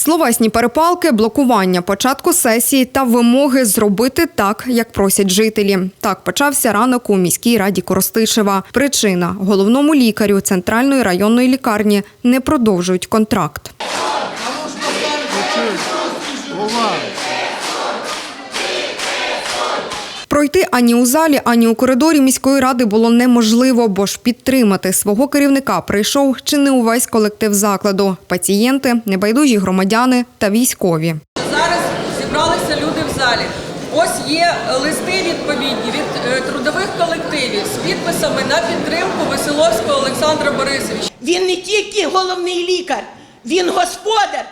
Словесні перепалки, блокування початку сесії та вимоги зробити так, як просять жителі. Так почався ранок у міській раді Коростишева. Причина головному лікарю центральної районної лікарні не продовжують контракт. Пройти ані у залі, ані у коридорі міської ради було неможливо, бо ж підтримати свого керівника прийшов чи не увесь колектив закладу – пацієнти, небайдужі громадяни та військові. Зараз зібралися люди в залі. Ось є листи відповідні від е, трудових колективів з підписами на підтримку Веселовського Олександра Борисовича. Він не тільки головний лікар, він господар.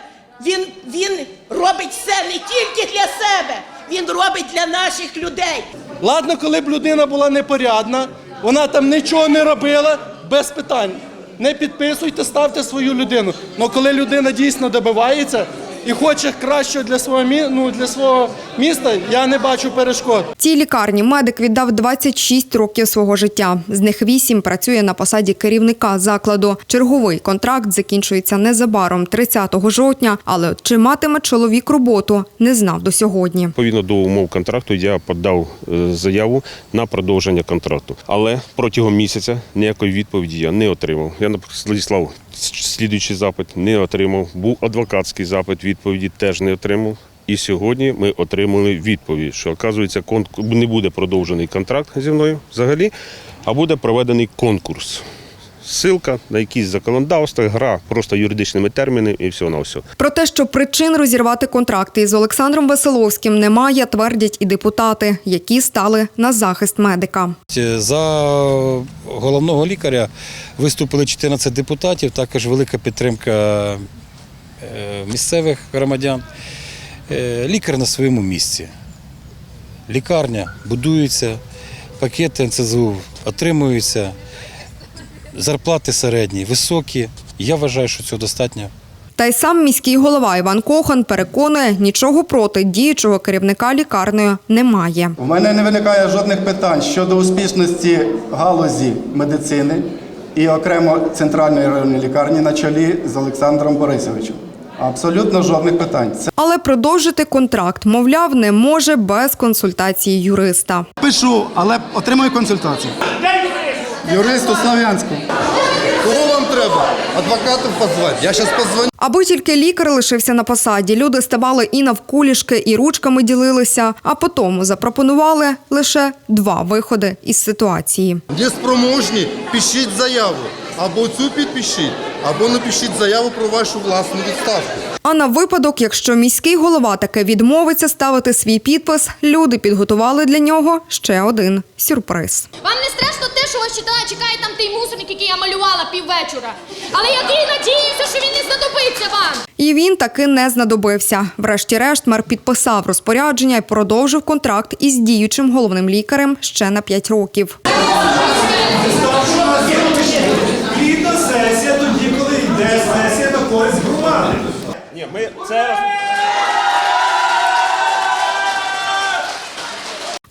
Він, він робить все не тільки для себе, він робить для наших людей. Ладно, коли б людина була непорядна, вона там нічого не робила, без питань. Не підписуйте, ставте свою людину. Але коли людина дійсно добивається і хоче кращого для свого мі... ну, для свого міста, я не бачу перешкод. Цій лікарні медик віддав 26 років свого життя. З них 8 працює на посаді керівника закладу. Черговий контракт закінчується незабаром 30 жовтня, але чи матиме чоловік роботу, не знав до сьогодні. Відповідно до умов контракту я подав е, заяву на продовження контракту. Але протягом місяця ніякої відповіді я не отримав. Я надіслав слідуючий запит, не отримав. Був адвокатський запит, відповіді теж не отримав. І сьогодні ми отримали відповідь, що оказується, не буде продовжений контракт зі мною взагалі, а буде проведений конкурс. Ссилка на якісь законодавства, гра просто юридичними термінами і все на все. Про те, що причин розірвати контракти із Олександром Веселовським немає, твердять і депутати, які стали на захист медика. За головного лікаря виступили 14 депутатів, також велика підтримка е, місцевих громадян. Е, Лікар на своєму місці. Лікарня будується, пакети НСЗУ отримуються, зарплати середні, високі. Я вважаю, що цього достатньо. Та й сам міський голова Іван Кохан переконує, нічого проти діючого керівника лікарнею немає. У мене не виникає жодних питань щодо успішності галузі медицини і окремо центральної районної лікарні на чолі з Олександром Борисовичем. Абсолютно жодних питань. Це Але продовжити контракт, мовляв, не може без консультації юриста. пишу, але отримую консультацію. Юрист у Слов'янську. Треба? Адвокатів позвати? Я зараз позвоню. Аби тільки лікар лишився на посаді, люди ставали і навколішки, і ручками ділилися, а потім запропонували лише два виходи із ситуації. Є спроможні, пишіть заяву. Або цю підпишіть, або напишіть заяву про вашу власну відставку. А на випадок, якщо міський голова таки відмовиться ставити свій підпис, люди підготували для нього ще один сюрприз. Вам не страшно те, що вас читає, чекає там той мусорник, який я малювала піввечора. Але який надіюся, що він не знадобиться вам. І він таки не знадобився. Врешті-решт мер підписав розпорядження і продовжив контракт із діючим головним лікарем ще на 5 років. Certo.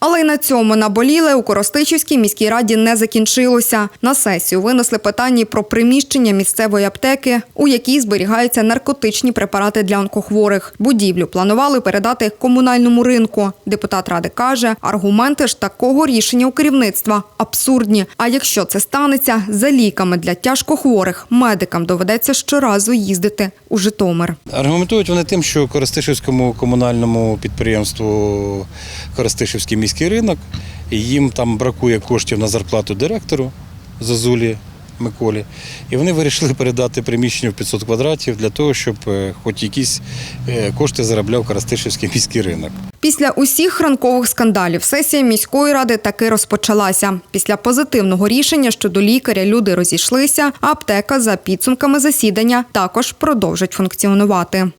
Але й на цьому наболіле у Коростичівській міській раді не закінчилося. На сесію винесли питання про приміщення місцевої аптеки, у якій зберігаються наркотичні препарати для онкохворих. Будівлю планували передати комунальному ринку. Депутат ради каже, аргументи ж такого рішення у керівництва абсурдні. А якщо це станеться, за ліками для тяжкохворих медикам доведеться щоразу їздити у Житомир. Аргументують вони тим, що Коростишівському комунальному підприємству Коростишівський міський ринок, і їм там бракує коштів на зарплату директору Зазулі Миколі. І вони вирішили передати приміщення в 500 квадратів для того, щоб е, хоч якісь е, кошти заробляв Коростишівський міський ринок. Після усіх ранкових скандалів сесія міської ради таки розпочалася. Після позитивного рішення щодо лікаря люди розійшлися, а аптека за підсумками засідання також продовжить функціонувати.